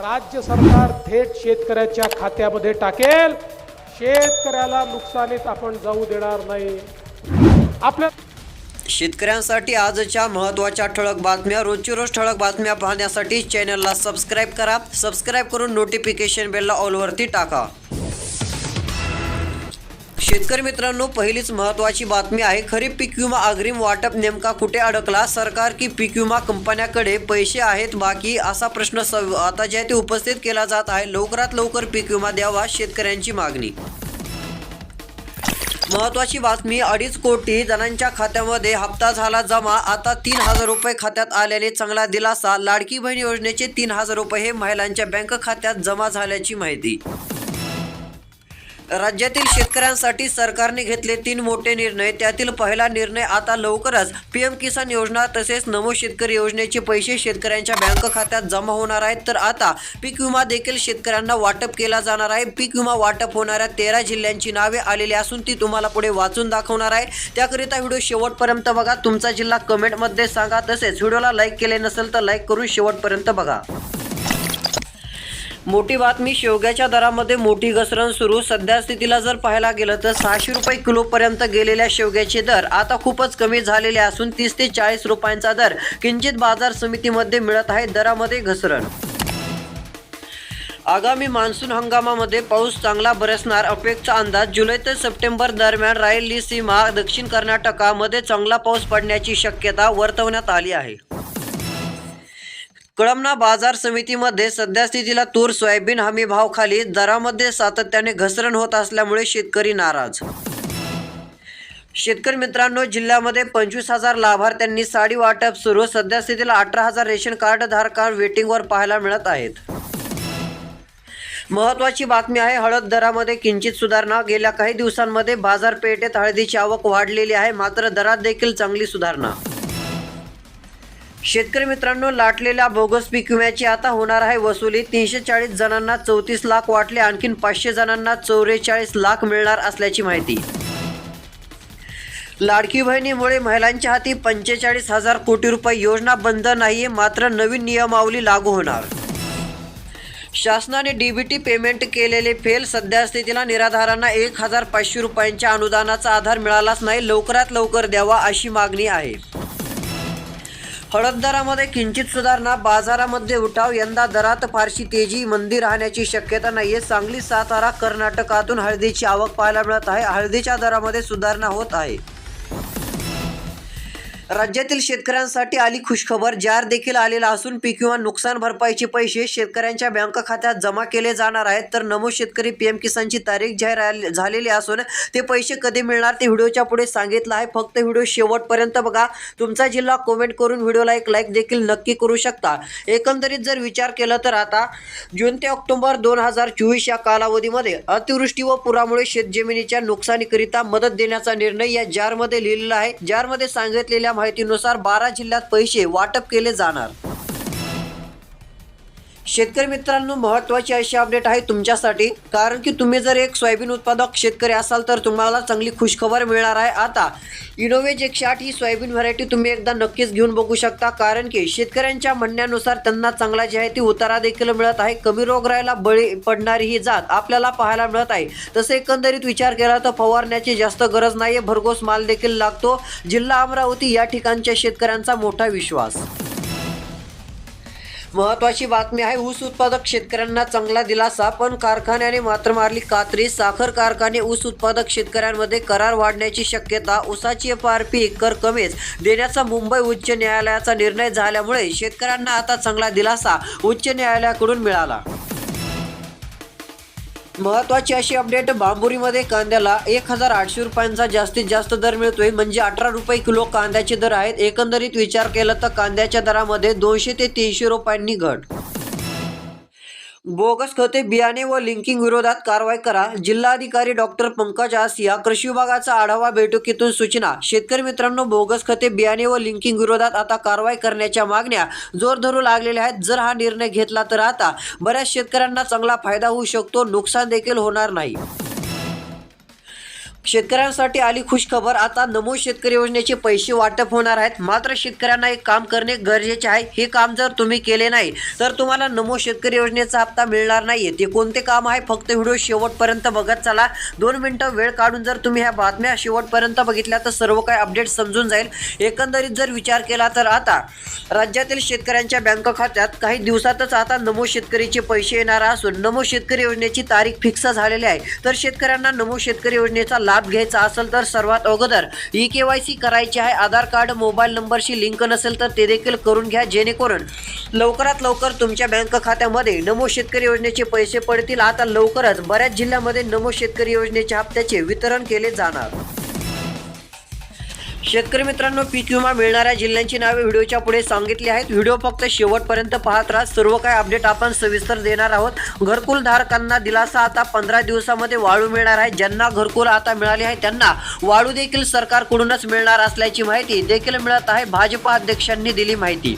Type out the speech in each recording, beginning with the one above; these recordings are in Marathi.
राज्य सरकार थेट शेतकऱ्याच्या खात्यामध्ये टाकेल. शेतकऱ्याला नुकसानीत आपण जाऊ देणार नाही. आपल्या शेतकऱ्यांसाठी आजच्या महत्त्वाच्या ठळक बातम्या रोजची रोज ठळक बातम्या पाहण्यासाठी चॅनलला सबस्क्राईब करा. सबस्क्राईब करून नोटिफिकेशन बेलला ऑलवरती टाका. शेतकरी मित्रांनो पहिलीच महत्त्वाची बातमी आहे खरीप पीक विमा अग्रिम वाटप नेमका कुठे अडकला? सरकार की पीक विमा कंपन्याकडे पैसे आहेत बाकी असा प्रश्न सव आता जे आहे ते उपस्थित केला जात आहे. लवकरात लवकर पीक विमा द्यावा शेतकऱ्यांची मागणी. महत्वाची बातमी अडीच कोटी जणांच्या खात्यामध्ये हप्ता झाला जमा. आता तीन हजार रुपये खात्यात आल्याने चांगला दिलासा. लाडकी बहीण योजनेचे तीन हजार रुपये हे महिलांच्या बँक खात्यात जमा झाल्याची माहिती. राज्यातील शेतकऱ्यांसाठी सरकारने घेतले तीन मोठे निर्णय. त्यातील पहिला निर्णय आता लवकरच पीएम किसान योजना तसेच नमो शेतकरी योजनेचे पैसे शेतकऱ्यांच्या बँक खात्यात जमा होणार आहेत. तर आता पीक विमा देखील शेतकऱ्यांना वाटप केला जाणार आहे. पीक विमा वाटप होणाऱ्या तेरा जिल्ह्यांची नावे आलेली असून ती तुम्हाला पुढे वाचून दाखवणार आहे. त्याकरिता व्हिडिओ शेवटपर्यंत बघा. तुमचा जिल्हा कमेंटमध्ये सांगा. तसेच व्हिडिओला लाईक केले नसेल तर लाईक करून शेवटपर्यंत बघा. मोठी बातमी शेवग्याच्या दरामध्ये मोठी घसरण सुरू. सध्या स्थितीला जर पाहायला गेलं तर सहाशे रुपये किलोपर्यंत गेलेल्या शेवग्याचे दर आता खूपच कमी झालेले असून तीस ते चाळीस रुपयांचा दर किंचित बाजार समितीमध्ये मिळत आहे. दरामध्ये घसरण. आगामी मान्सून हंगामामध्ये पाऊस चांगला बरसणार. अपेक्षा अंदाज जुलै ते सप्टेंबर दरम्यान रायलसीमा दक्षिण कर्नाटकामध्ये चांगला पाऊस पडण्याची शक्यता वर्तवण्यात आली आहे. कळमना बाजार समितीमध्ये सध्यास्थितीला तूर सोयाबीन हमी भाव खाली दरामध्ये सातत्याने घसरण होत असल्यामुळे शेतकरी नाराज. शेतकरी मित्रांनो जिल्ह्यामध्ये पंचवीस हजार लाभार्थ्यांनी साडी वाटप सुरू. सध्या स्थितीला अठरा हजार रेशन कार्ड धारकां वेटिंगवर पाहायला मिळत आहेत. महत्वाची बातमी आहे हळद दरामध्ये किंचित सुधारणा. गेल्या काही दिवसांमध्ये बाजारपेठेत हळदीची आवक वाढलेली आहे मात्र दरात देखील चांगली सुधारणा. शेतकरी मित्रांनो लाटलेल्या बोगस पीक विम्याची आता होणार आहे वसुली. तीनशे चाळीस जणांना चौतीस लाख वाटले. आणखीन पाचशे जणांना चौवेचाळीस लाख मिळणार असल्याची माहिती. लाडकी बहिणीमुळे महिलांच्या हाती पंचेचाळीस हजार कोटी रुपये योजना बंद नाहीये मात्र नवीन नियमावली लागू होणार. शासनाने डीबीटी पेमेंट केलेले फेल सध्या स्थितीला निराधारांना एक हजार पाचशे रुपयांच्या अनुदानाचा आधार मिळालाच नाही लवकरात लवकर द्यावा अशी मागणी आहे. हळद दरामध्ये किंचित सुधारणा बाजारामध्ये उठाव यंदा दरात फारशी तेजी मंदी राहण्याची शक्यता नाहीये. सांगली सातारा कर्नाटकातून हळदीची आवक पाहायला मिळत आहे. हळदीच्या दरामध्ये सुधारणा होत आहे. राज्यातील शेतकऱ्यांसाठी आली खुशखबर जार देखील आलेला असून पीक विमा नुकसान भरपाईचे पैसे शेतकऱ्यांच्या बँक खात्यात जमा केले जाणार आहेत. तर नमो शेतकरी पीएम किसानची तारीख जाहीर झालेली असून ते पैसे कधी मिळणार ते व्हिडिओच्या पुढे सांगितलं आहे. फक्त व्हिडिओ शेवटपर्यंत बघा. तुमचा जिल्हा कमेंट करून व्हिडिओला एक लाईक देखील नक्की करू शकता. एकंदरीत जर विचार केला तर आता जून ते ऑक्टोबर दोन हजार चोवीस या कालावधीमध्ये अतिवृष्टी व पुरामुळे शेतजमिनीच्या नुकसानीकरिता मदत देण्याचा निर्णय या जारमध्ये लिहिलेला आहे. जारमध्ये सांगितलेल्या माहितीनुसार बारा जिल्ह्यात पैसे वाटप केले जाणार. शेतकरी मित्रांनो महत्त्वाची अशी अपडेट आहे तुमच्यासाठी. कारण की तुम्ही जर एक सोयाबीन उत्पादक शेतकरी असाल तर तुम्हाला चांगली खुशखबर मिळणार आहे. आता इनोवेज एकशे आठ ही सोयाबीन व्हरायटी तुम्ही एकदा नक्कीच घेऊन बघू शकता. कारण की शेतकऱ्यांच्या म्हणण्यानुसार त्यांना चांगला जे आहे ती उतारा देखील मिळत आहे. कमी रोगराईला बळी पडणारी ही जात आपल्याला पाहायला मिळत आहे. तसे एकंदरीत विचार केला तर फवारण्याची जास्त गरज नाही आहे भरघोस माल देखील लागतो. जिल्हा अमरावती या ठिकाणच्या शेतकऱ्यांचा मोठा विश्वास. महत्वाची बातमी आहे ऊस उत्पादक शेतकऱ्यांना चांगला दिलासा पण कारखान्याने मात्र मारली कात्री. साखर कारखाने ऊस उत्पादक शेतकऱ्यांमध्ये करार वाढण्याची शक्यता ऊसाची एफ आर पी कर कमीच देण्याचा मुंबई उच्च न्यायालयाचा निर्णय झाल्यामुळे शेतकऱ्यांना आता चांगला दिलासा उच्च न्यायालयाकडून मिळाला. महत्वाची अशी अपडेट बांबुरीमध्ये कांद्याला एक हजार आठशे रुपयांचा जास्तीत जास्त दर मिळतोय म्हणजे अठरा रुपये किलो कांद्याचे दर आहेत. एकंदरीत विचार केला तर कांद्याच्या दरामध्ये दोनशे ते तीनशे रुपयांनी घट. बोगस खते बियाणे व लिंकिंग विरोधात कारवाई करा. जिल्हाधिकारी डॉक्टर पंकज आसिया कृषी विभागाचा आढावा बैठकीतून सूचना. शेतकरी मित्रांनो बोगस खते बियाणे व लिंकिंग विरोधात आता कारवाई करण्याच्या मागण्या जोर धरू लागलेल्या आहेत. जर हा निर्णय घेतला तर आता बऱ्याच शेतकऱ्यांना चांगला फायदा होऊ शकतो. नुकसान देखील होणार नाही. शेतकऱ्यांसाठी आली खुश खबर. आता नमो शेतकरी योजनेचे पैसे वाटप होणार आहेत. मात्र शेतकऱ्यांना एक काम करणे गरजेचे आहे. हे काम जर तुम्ही केले नाही तर तुम्हाला नमो शेतकरी योजनेचा हप्ता मिळणार नाहीये. ते कोणते काम आहे? फक्त व्हिडिओ शेवटपर्यंत बघत चला. दोन मिनिटं वेळ काढून जर तुम्ही ह्या बातम्या शेवटपर्यंत बघितल्या तर सर्व काही अपडेट समजून जाईल. एकंदरीत जर विचार केला तर आता राज्यातील शेतकऱ्यांच्या बँक खात्यात काही दिवसातच आता नमो शेतकरीचे पैसे येणार असून नमो शेतकरी योजनेची तारीख फिक्स झालेली आहे. तर शेतकऱ्यांना नमो शेतकरी योजनेचा लाभ घ्यायचा असेल तर सर्वात अगोदर ई के वाय सी करायची आहे. आधार कार्ड मोबाईल नंबरशी लिंक नसेल तर ते देखील करून घ्या. जेणेकरून लवकरात लवकर तुमच्या बँक खात्यामध्ये नमो शेतकरी योजनेचे पैसे पडतील. आता लवकरच बऱ्याच जिल्ह्यामध्ये नमो शेतकरी योजनेच्या हप्त्याचे वितरण केले जाणार. शेतकरी मित्रांनो पीक विमा मिळणाऱ्या जिल्ह्यांची नावे व्हिडिओच्या पुढे सांगितली आहेत. व्हिडिओ फक्त शेवटपर्यंत पाहत राहा. सर्व काही अपडेट आपण सविस्तर देणार आहोत. घरकुल धारकांना दिलासा आता पंधरा दिवसामध्ये वाळू मिळणार आहे. ज्यांना घरकुल आता मिळाली आहे त्यांना वाळू देखील सरकारकडूनच मिळणार असल्याची माहिती देखील मिळत आहे. भाजपा अध्यक्षांनी दिली माहिती.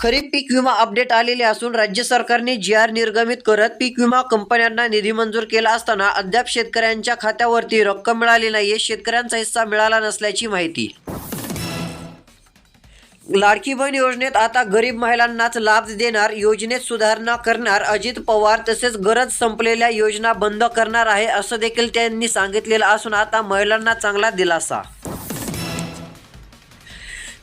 खरीप पीक विमा अपडेट आलेले असून राज्य सरकारने जी आर निर्गमित करत पीक विमा कंपन्यांना निधी मंजूर केला असताना अद्याप शेतकऱ्यांच्या खात्यावरती रक्कम मिळाली नाहीये शेतकऱ्यांचा हिस्सा मिळाला नसल्याची माहिती. लाडकी बहीण योजनेत आता गरीब महिलांनाच लाभ देणार योजनेत सुधारणा करणार अजित पवार तसेच गरज संपलेल्या योजना बंद करणार आहे असं देखील त्यांनी सांगितलेलं असून आता महिलांना चांगला दिलासा.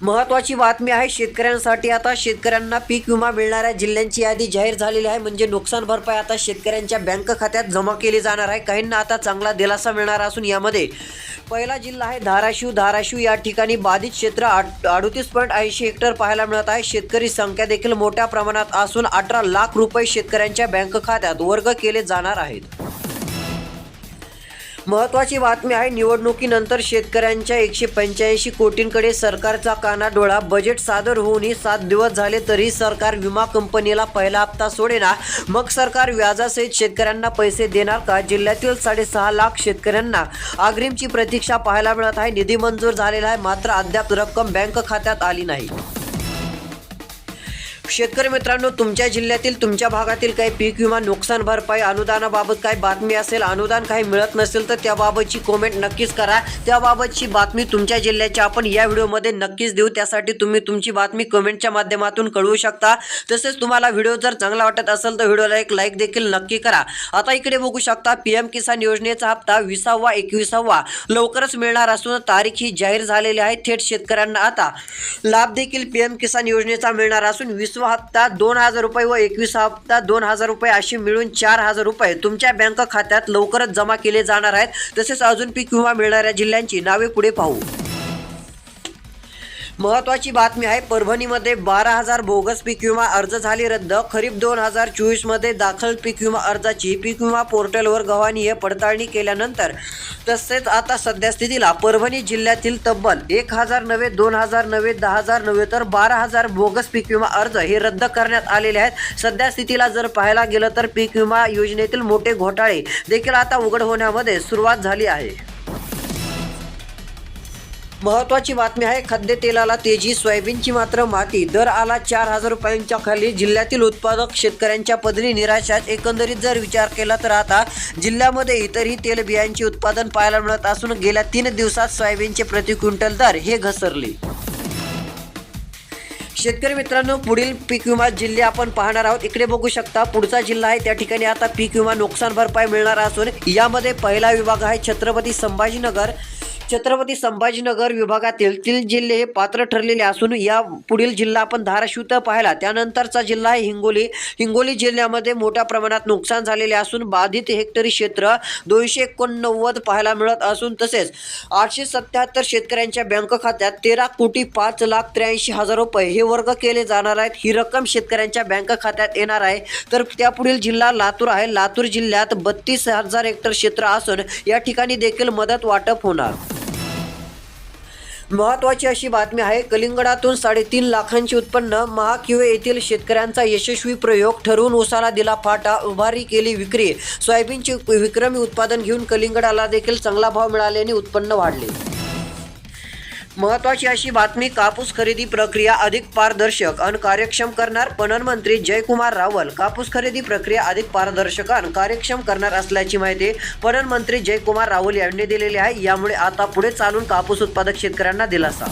महत्वाची बातमी आहे शेतकऱ्यांसाठी आता शेतकऱ्यांना पीक विमा मिळणाऱ्या जिल्ह्यांची यादी जाहीर झालेली आहे. म्हणजे नुकसान भरपाई आता शेतकऱ्यांच्या बँक खात्यात जमा केली जाणार आहे. काहींना आता चांगला दिलासा मिळणार असून यामध्ये पहिला जिल्हा आहे धाराशिव. धाराशिव या ठिकाणी बाधित क्षेत्र आठ अडतीस पॉईंट ऐंशी हेक्टर पाहायला मिळत आहे. शेतकरी संख्या देखील मोठ्या प्रमाणात असून अठरा लाख रुपये शेतकऱ्यांच्या बँक खात्यात वर्ग केले जाणार आहेत. महत्वाची बातमी आहे निवडणुकीनंतर शेतकऱ्यांच्या एकशे पंच्याऐंशी कोटींकडे सरकारचा कानाडोळा. बजेट सादर होऊनही सात दिवस झाले तरी सरकार विमा कंपनीला पहिला हप्ता सोडेना. मग सरकार व्याजासहित शेतकऱ्यांना पैसे देणार का? जिल्ह्यातील साडेसहा लाख शेतकऱ्यांना अग्रिमची प्रतीक्षा पाहायला मिळत आहे. निधी मंजूर झालेला आहे मात्र अद्याप रक्कम बँक खात्यात आली नाही. शेतकरी मित्रांनो तुमच्या जिल्ह्यातील तुमच्या भागातील काही पीक विमा नुकसान भरपाई अनुदानाबाबत काही बातमी असेल अनुदान काही मिळत नसेल तर त्याबाबतची कॉमेंट नक्कीच करा. त्याबाबतची बातमी तुमच्या जिल्ह्याची आपण या व्हिडिओमध्ये नक्कीच देऊ. त्यासाठी तुम्ही तुमची बातमी कमेंटच्या माध्यमातून कळवू शकता. तसेच तुम्हाला व्हिडिओ जर चांगला वाटत असेल तर व्हिडिओला एक लाईक देखील नक्की करा. आता इकडे बघू शकता पी एम किसान योजनेचा हप्ता विसावा एकविसावा लवकरच मिळणार असून तारीख ही जाहीर झालेली आहे. थेट शेतकऱ्यांना आता लाभ देखील पी एम किसान योजनेचा मिळणार असून विसवा हप्ता दोन हजार रुपये व एकवीस हप्ता दोन हजार रुपये अशी मिळून चार हजार रुपये तुमच्या बँक खात्यात लवकरच जमा केले जाणार आहेत. तसेच अजून पीक विमा मिळणाऱ्या जिल्ह्यांची नावे पुढे पाहू. महत्वाची बातमी आहे परभणीमध्ये बारा हजार बोगस पीक विमा अर्ज झाले रद्द. खरीप दोन हजार चोवीसमध्ये दाखल पीक विमा अर्जाची पीक विमा पोर्टलवर गव्हाणीय पडताळणी केल्यानंतर तसेच आता सध्या स्थितीला परभणी जिल्ह्यातील तब्बल एक हजार नव्हे दोन हजार नव्हे दहा हजार नव्हे तर बारा हजार बोगस पीक विमा अर्ज हे रद्द करण्यात आलेले आहेत. सध्या स्थितीला जर पाहायला गेलं तर पीक विमा योजनेतील मोठे घोटाळे देखील आता उघड होण्यामध्ये सुरुवात झाली आहे. महत्वाची बातमी आहे खाद्यतेलाला तेजी सोयाबीनची मात्र माती. दर आला चार हजार रुपयांच्या खाली जिल्ह्यातील उत्पादक शेतकऱ्यांच्या पदरी निराशात एकंदरीत जर विचार केला तर आता जिल्ह्यामध्ये इतरही तेलबियांचे उत्पादन पाहायला मिळत असून गेल्या तीन दिवसात सोयाबीनचे प्रति क्विंटल दर हे घसरले. शेतकरी मित्रांनो पुढील पीक विमा जिल्हे आपण पाहणार आहोत. इकडे बघू शकता पुढचा जिल्हा आहे त्या ठिकाणी आता पीक विमा नुकसान भरपाई मिळणार असून यामध्ये पहिला विभाग आहे छत्रपती संभाजीनगर. छत्रपती संभाजीनगर विभागातील तीन जिल्हे हे पात्र ठरलेले असून या पुढील जिल्हा आपण धाराशिव तर पाहिला त्यानंतरचा जिल्हा आहे हिंगोली. हिंगोली जिल्ह्यामध्ये मोठ्या प्रमाणात नुकसान झालेले असून बाधित हेक्टरी क्षेत्र दोनशे एकोणनव्वद पाहायला मिळत असून तसेच आठशे सत्याहत्तर शेतकऱ्यांच्या बँक खात्यात तेरा कोटी पाच लाख त्र्याऐंशी हजार रुपये हे वर्ग केले जाणार आहेत. ही रक्कम शेतकऱ्यांच्या बँक खात्यात येणार आहे. तर त्यापुढील जिल्हा लातूर आहे. लातूर जिल्ह्यात बत्तीस हजार हेक्टर क्षेत्र असून या ठिकाणी देखील मदत वाटप होणार. महत्वाची अशी बातमी आहे कलिंगडातून साडेतीन लाखांचे उत्पन्न महाकिवे येथील शेतकऱ्यांचा यशस्वी प्रयोग ठरवून उसाला दिला फाटा उभारी केली विक्री. सोयाबीनचे विक्रमी उत्पादन घेऊन कलिंगडाला देखील चांगला भाव मिळाल्याने उत्पन्न वाढले. महत्वाची अशी बातमी कापूस खरेदी प्रक्रिया अधिक पारदर्शक आणि कार्यक्षम करणार पणन मंत्री जयकुमार रावल. कापूस खरेदी प्रक्रिया अधिक पारदर्शक आणि कार्यक्षम करणार असल्याची माहिती पणन मंत्री जयकुमार रावल यांनी दिलेली आहे. यामुळे आता पुढे चालून कापूस उत्पादक शेतकऱ्यांना दिलासा.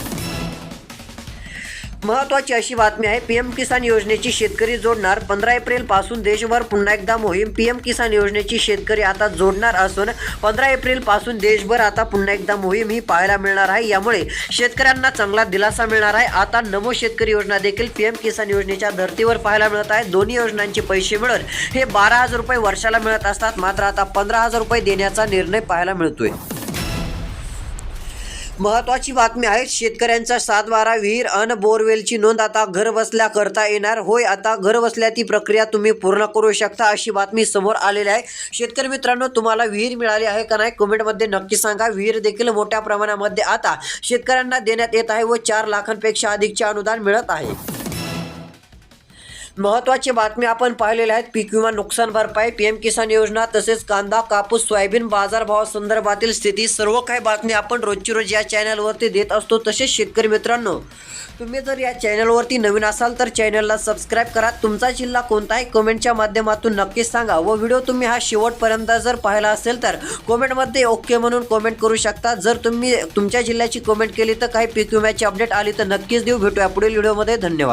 महत्वाची अशी बातमी आहे पीएम किसान योजनेची शेतकरी जोडणार. पंधरा एप्रिलपासून देशभर पुन्हा एकदा मोहीम. पीएम किसान योजनेची शेतकरी आता जोडणार असून पंधरा एप्रिलपासून देशभर आता पुन्हा एकदा मोहीम ही पाहायला मिळणार आहे. यामुळे शेतकऱ्यांना चांगला दिलासा मिळणार आहे. आता नमो शेतकरी योजना देखील पीएम किसान योजनेच्या धर्तीवर पाहायला मिळत आहे. दोन्ही योजनांचे पैसे मिळून हे बारा हजार रुपये वर्षाला मिळत असतात. मात्र आता पंधरा हजार रुपये देण्याचा निर्णय पाहायला मिळतोय. महत्वाची बातमी आहे शेतकऱ्यांचा सात बारा विहीर अन बोरवेलची नोंद आता घर बसल्या करता येणार. होय आता घर बसल्या ती प्रक्रिया तुम्ही पूर्ण करू शकता अशी बातमी समोर आलेली आहे. शेतकरी मित्रांनो तुम्हाला विहीर मिळाली आहे का नाही कमेंटमध्ये नक्की सांगा. विहीर देखील मोठ्या प्रमाणामध्ये आता शेतकऱ्यांना देण्यात येत आहे व चार लाखांपेक्षा अधिकचे अनुदान मिळत आहे. महत्वाची बातमी आपण पाहिलेल्या आहेत. पीक विमा नुकसान भरपाई पीएम किसान योजना तसेच कांदा कापूस सोयाबीन बाजारभाव संदर्भातील स्थिती सर्व काही बातमी आपण रोजची रोज या चॅनलवरती देत असतो. तसेच शेतकरी मित्रांनो तुम्ही जर या चॅनलवरती नवीन असाल तर चॅनलला सबस्क्राईब करा. तुमचा जिल्हा कोणता आहे कमेंटच्या माध्यमातून नक्कीच सांगा. व व्हिडिओ तुम्ही हा शेवटपर्यंत जर पाहिला असेल तर कमेंटमध्ये ओके म्हणून कमेंट करू शकता. जर तुम्ही तुमच्या जिल्ह्याची कमेंट केली तर काही पीक विम्याची अपडेट आली तर नक्कीच देऊ. भेटूया पुढील व्हिडिओमध्ये. धन्यवाद.